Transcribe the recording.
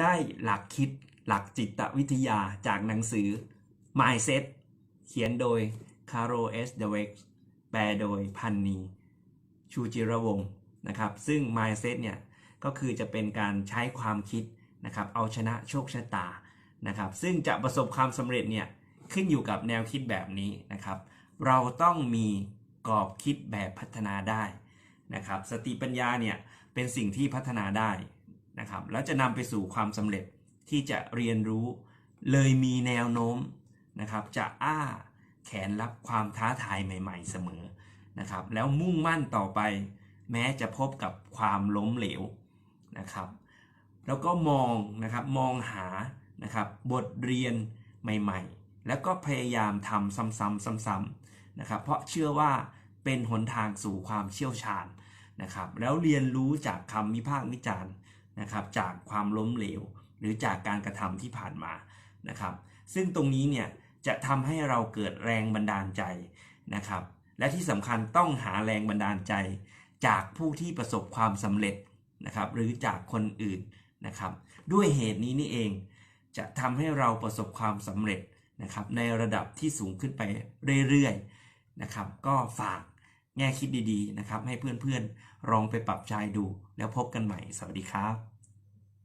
ได้หลักคิดหลักจิตวิทยาจากหนังสือ Mindset เขียนโดย Caro S. d e w e c k แปลโดยพันนีชูจิรวงนะครับ ซึ่ง Mindset เนี่ย ก็คือจะเป็นการใช้ความคิดนะครับ เอาชนะโชคชะตานะครับ ซึ่งจะประสบความสำเร็จเนี่ย ขึ้นอยู่กับแนวคิดแบบนี้นะครับ เราต้องมีกรอบคิดแบบพัฒนาได้นะครับ สติปัญญาเนี่ย เป็นสิ่งที่พัฒนาได้ นะครับ แล้วจะนำไปสู่ความสำเร็จที่จะเรียนรู้เลยมีแนวโน้มนะครับ จะอ้าแขนรับความท้าทายใหม่ ๆ เสมอนะครับ แล้วมุ่งมั่นต่อไป แม้จะพบกับความล้มเหลวนะครับ แล้วก็มองนะครับมองหานะครับบทเรียนใหม่ ๆ แล้วก็พยายามทำซ้ำๆซ้ำๆนะครับ เพราะเชื่อว่าเป็นหนทางสู่ความเชี่ยวชาญนะครับ แล้วเรียนรู้จากคำวิพากษ์วิจารณ์ นะครับจากความล้มเหลว หรือจากการกระทำที่ผ่านมานะครับ ซึ่งตรงนี้เนี่ยจะทำให้เราเกิดแรงบันดาลใจนะครับ และที่สำคัญต้องหาแรงบันดาลใจ จากผู้ที่ประสบความสำเร็จนะครับหรือจากคนอื่นนะครับ ด้วยเหตุนี้นี่เอง จะทำให้เราประสบความสำเร็จนะครับในระดับที่สูงขึ้นไปเรื่อยๆนะครับ ก็ฝาก แง่คิดดีๆนะครับ ให้เพื่อนๆลองไปปรับใช้ดู แล้วพบกันใหม่ สวัสดีครับ